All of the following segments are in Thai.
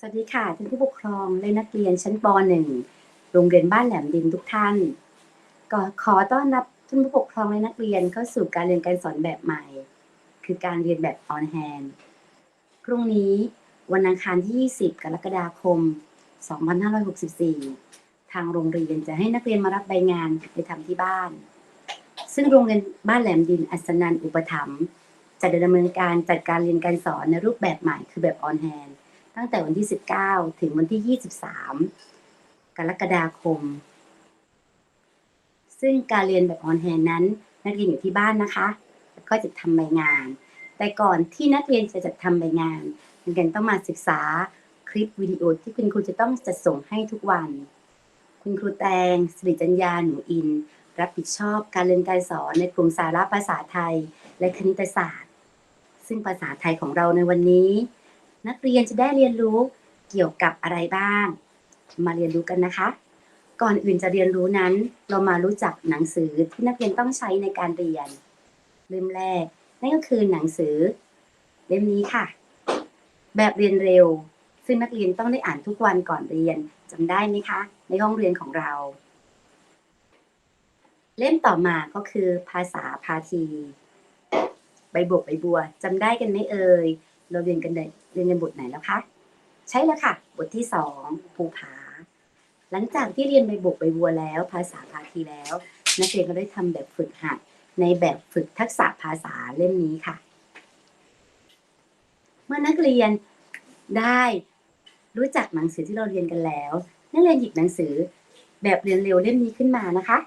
สวัสดีค่ะท่านผู้ปกครองและนักเรียนชั้นป .1 โรงเรียนบ้านแหลมดินทุกท่าน ก็ขอต้อนรับท่านผู้ปกครองและนักเรียนเข้าสู่การเรียนการสอนแบบใหม่ คือการเรียนแบบออนแฮนพรุ่งนี้วันอังคารที่ 20 กรกฎาคม 2564 ทางโรงเรียนจะให้นักเรียนมารับใบงานไปทำที่บ้าน ซึ่งโรงเรียนบ้านแหลมดินอัศนันท์อุปถัมภ์จะดำเนินการจัดการเรียนการสอนในรูปแบบใหม่คือแบบออนแฮน ตั้งแต่วันที่ 19 ถึงวันที่ 23 กรกฎาคม ซึ่งการเรียนแบบออนแฮนนั้น นักเรียนอยู่ที่บ้านนะคะ แล้วก็จะทำใบงาน แต่ก่อนที่นักเรียนจะจัดทำใบงานนักเรียนต้องมาศึกษาคลิปวิดีโอที่คุณครูจะต้องจัดส่งให้ทุกวัน คุณครูแตงสิริจัญญาหนูอิน รับผิดชอบการเรียนการสอนในกลุ่มสาระภาษาไทย และคณิตศาสตร์ ซึ่งภาษาไทยของเราในวันนี้ นักเรียนจะได้เรียนรู้เกี่ยวกับอะไรบ้าง มาเรียนรู้กันนะคะ ก่อนอื่นจะเรียนรู้นั้น เรามารู้จักหนังสือที่นักเรียนต้องใช้ในการเรียน เล่มแรก นั่นก็คือหนังสือ เล่มนี้ค่ะ แบบเรียนเร็ว ซึ่งนักเรียนต้องได้อ่านทุกวันก่อนเรียนจำได้ไหมคะ ในห้องเรียนของเรา เล่มต่อมาก็คือภาษาพาทีใบบวกใบบัวจำได้กันไหมเอ่ย เราเรียนกันได้เรียนกันบทไหนแล้วคะ ใช่แล้วค่ะ บทที่สองภูผา หลังจากที่เรียนใบบกใบบัวแล้ว ภาษาพาทีแล้ว นักเรียนก็ได้ทำแบบฝึกหัดในแบบฝึกทักษะภาษาเล่มนี้ค่ะ เมื่อนักเรียนได้รู้จักหนังสือที่เราเรียนกันแล้ว นักเรียนหยิบหนังสือแบบเรียนเร็วเล่มนี้ขึ้นมานะคะ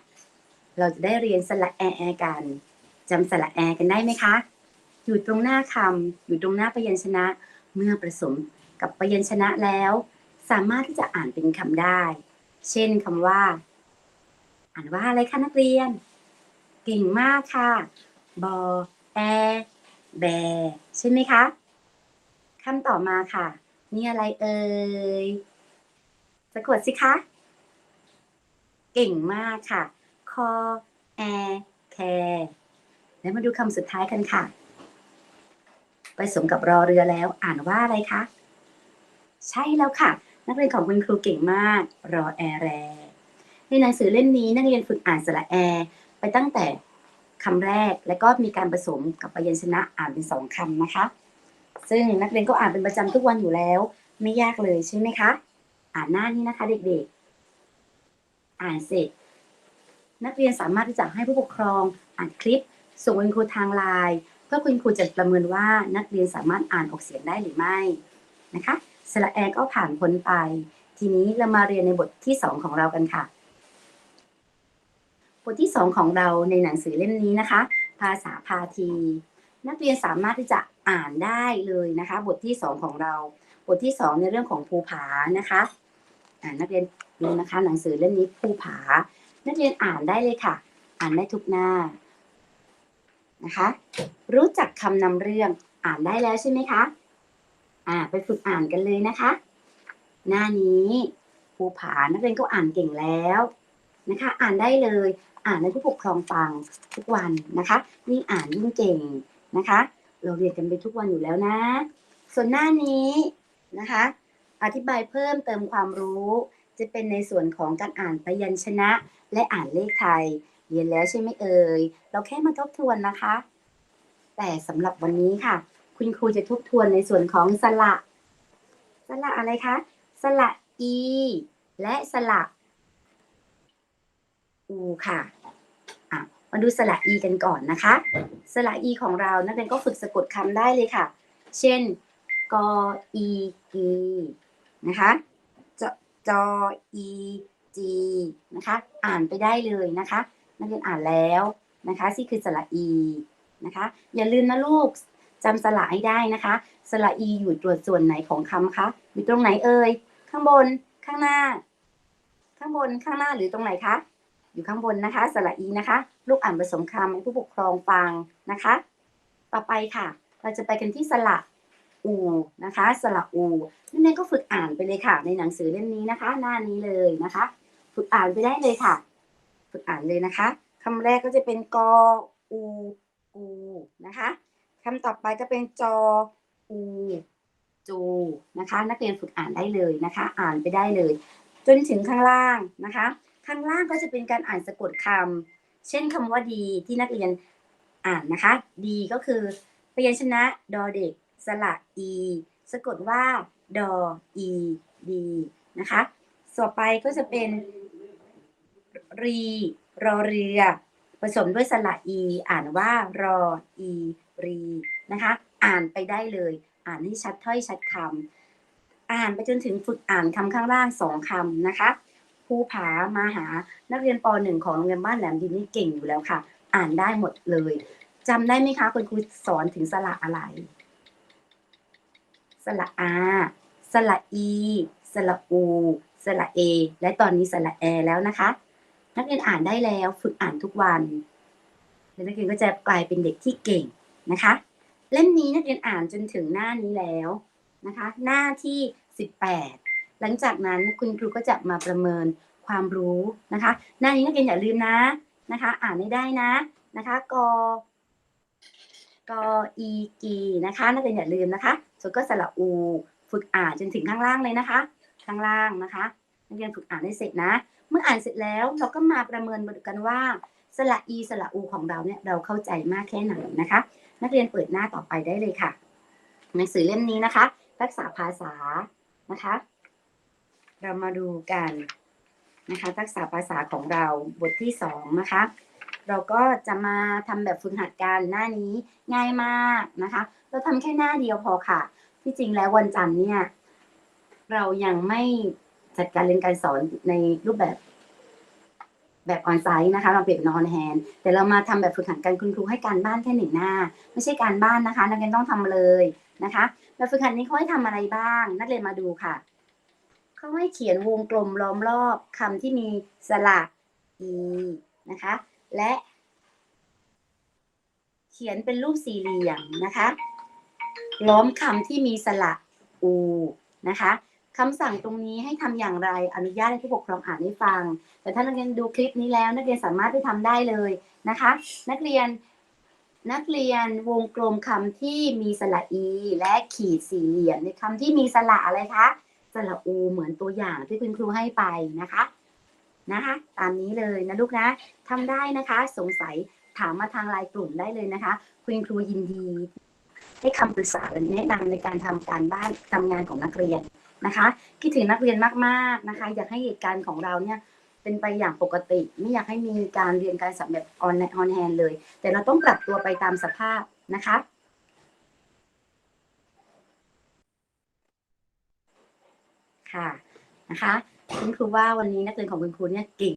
เราจะได้เรียนสระแอแอกันจำสระแอกันได้ไหมคะ อยู่ตรงหน้าคำอยู่ตรงหน้าพยัญชนะ เมื่อผสมกับพยัญชนะแล้ว สามารถที่จะอ่านเป็นคำได้ เช่นคำว่า อ่านว่าอะไรคะนักเรียน เก่งมากค่ะ บอแอแบใช่ไหมคะคำต่อมาค่ะ นี่อะไรเอ่ยสะกดสิคะ เก่งมากค่ะ คอแอแคแล้วมาดูคำสุดท้ายกันค่ะ ผสมกับรอเรือแล้ว อ่านว่าอะไรคะ ใช่แล้วค่ะ นักเรียนของคุณครูเก่งมาก รอแอแรในหนังสือเล่มนี้นักเรียนฝึกอ่านสระแอ ไปตั้งแต่คำแรกและก็มีการผสมกับพยัญชนะอ่านเป็นสองคำนะคะ ซึ่งนักเรียนก็อ่านเป็นประจำทุกวันอยู่แล้ว ไม่ยากเลยใช่ไหมคะ อ่านหน้านี้นะคะเด็กๆ อ่านเสร็จ นักเรียนสามารถที่จะให้ผู้ปกครองอ่านคลิปส่งคุณครูทางไลน์ พื่อคุณครูจะประเมินว่านักเรียนสามารถอ่านออกเสียงได้หรือไม่นะคะสระแอก็ผ่านพ้นไป ทีนี้เรามาเรียนในบทที่สองของเรากันค่ะ บทที่สองของเราในหนังสือเล่มนี้นะคะ ภาษาพาที นักเรียนสามารถที่จะอ่านได้เลยนะคะ บทที่สองของเรา บทที่สองในเรื่องของภูผานะคะอ่านักเรียนดูนะคะ หนังสือเล่มนี้ภูผา นักเรียนอ่านได้เลยค่ะ อ่านได้ทุกหน้า นะคะ รู้จักคำนำเรื่องอ่านได้แล้วใช่ไหมคะ อ่า ไปฝึกอ่านกันเลยนะคะ หน้านี้ภูผานักเรียนก็อ่านเก่งแล้วนะคะ อ่านได้เลย อ่านให้ผู้ปกครองฟังทุกวันนะคะยิ่งอ่านยิ่งเก่งนะคะ เราเรียนกันไปทุกวันอยู่แล้วนะ ส่วนหน้านี้นะคะ อธิบายเพิ่มเติมความรู้ จะเป็นในส่วนของการอ่านพยัญชนะและอ่านเลขไทย เรียนแล้วใช่ไหมเอ่ย เราแค่มาทบทวนนะคะ แต่สำหรับวันนี้ค่ะ คุณครูจะทบทวนในส่วนของสระสระอะไรคะ สระอี และสระอูค่ะอะ มาดูสระอีกันก่อนนะคะ สระอีของเรานักเรียนก็ฝึกสะกดคำได้เลยค่ะ เช่นกออีกีนะคะจจออีจีนะคะ อ่านไปได้เลยนะคะ นักเรียนอ่านแล้วนะคะนี่คือสระอีนะคะอย่าลืมนะลูกจำสระให้ได้นะคะ สระอีอยู่ตัวส่วนไหนของคำคะอยู่ตรงไหนเอ่ยข้างบนข้างหน้า ข้างบนข้างหน้าหรือตรงไหนคะอยู่ข้างบนนะคะ สระอีนะคะ ลูกอ่านผสมคำให้ผู้ปกครองฟังนะคะ ต่อไปค่ะ เราจะไปกันที่สระอูนะคะ สระอูนักเรียนก็ฝึกอ่านไปเลยค่ะ ในหนังสือเล่มนี้นะคะ หน้านี้เลยนะคะ ฝึกอ่านไปได้เลยค่ะ ฝึกอ่านเลยนะคะคำแรกก็จะเป็นกออูกูนะคะคำต่อไปก็เป็นจออูจูนะคะ นักเรียนฝึกอ่านได้เลยนะคะ อ่านไปได้เลย จนถึงข้างล่างนะคะ ข้างล่างก็จะเป็นการอ่านสะกดคำเช่นคำว่าดีที่นักเรียนอ่านนะคะ ดีก็คือพยัญชนะดอเด็ก สระอีสะกดว่าดออีดีนะคะต่อไปก็จะเป็น รีรอเรือ ผสมด้วยสระอี อ่านว่ารออีรีนะคะ อ่านไปได้เลย อ่านให้ชัดถ้อยชัดคำอ่านไปจนถึงฝึกอ่านคำข้างล่างสองคำนะคะภูผามาหานักเรียนป .1 ของโรงเรียนบ้านแหลมดินนี่เก่งอยู่แล้วค่ะ อ่านได้หมดเลยจำได้ไหมคะคุณครูสอนถึงสระอะไร สระอา สระอี สระอู สระเอ และตอนนี้สระแอแล้วนะคะ นักเรียนอ่านได้แล้ว ฝึกอ่านทุกวันแล้วนักเรียนก็จะกลายเป็นเด็กที่เก่งนะคะ เล่มนี้นักเรียนอ่านจนถึงหน้านี้แล้วนะคะ หน้าที่ 18 หลังจากนั้นคุณครูก็จะมาประเมินความรู้นะคะ หน้านี้นักเรียนอย่าลืมนะนะคะ อ่านไม่ได้นะนะคะกกอีกีนะคะนักเรียนอย่าลืมนะคะส่วนก็สระอู ฝึกอ่านจนถึงข้างล่างเลยนะคะ ข้างล่างนะคะนักเรียนฝึกอ่านให้เสร็จนะ เมื่ออ่านเสร็จแล้วเราก็มาประเมินกันว่าสระอีสระอูของเราเนี่ยเราเข้าใจมากแค่ไหนนะคะ นักเรียนเปิดหน้าต่อไปได้เลยค่ะหนังสือเล่มนี้นะคะทักษะภาษานะคะ เรามาดูกันนะคะทักษะภาษาของเราบทที่สองนะคะ เราก็จะมาทำแบบฝึกหัดการหน้านี้ง่ายมากนะคะ เราทำแค่หน้าเดียวพอค่ะ ที่จริงแล้ววันจันทร์เนี่ย เรายังไม่ จัดการเรียนการสอนในรูปแบบ แบบออนไซต์นะคะ เราเปลี่ยนเป็นออนแฮนแต่เรามาทำแบบฝึกหัดการคุณครูให้การบ้านแค่หนึ่งหน้า ไม่ใช่การบ้านนะคะ นักเรียนต้องทำเลยนะคะแบบฝึกหัดนี้เขาให้ทำอะไรบ้าง นักเรียนมาดูค่ะเขาให้เขียนวงกลมล้อมรอบคำที่มีสระอีนะคะ และ เขียนเป็นรูปสี่เหลี่ยมนะคะ ล้อมคำที่มีสระอูนะคะ คำสั่งตรงนี้ให้ทำอย่างไรอนุญาตให้ผู้ปกครองอ่านให้ฟัง แต่ถ้านักเรียนดูคลิปนี้แล้ว นักเรียนสามารถไปทำได้เลยนะคะ นักเรียนนักเรียนวงกลมคำที่มีสระอี และขีดสี่เหลี่ยมในคำที่มีสระอะไรคะสระอูเหมือนตัวอย่างที่คุณครูให้ไปนะคะนะคะ ตามนี้เลยนะลูกนะทำได้นะคะ สงสัยถามมาทางไลน์กลุ่มได้เลยนะคะ คุณครูยินดี ให้คำปรึกษาและแนะนำในการทำการบ้านทำงานของนักเรียน นะคะ คิดถึงนักเรียนมากๆนะคะ อยากให้เหตุการณ์ของเราเนี่ยเป็นไปอย่างปกติ ไม่อยากให้มีการเรียนการสอนแบบออนออนแฮนเลย แต่เราต้องปรับตัวไปตามสภาพนะคะค่ะนะคะคุณครูว่าวันนี้นักเรียนของคุณครูเนี่ยเก่ง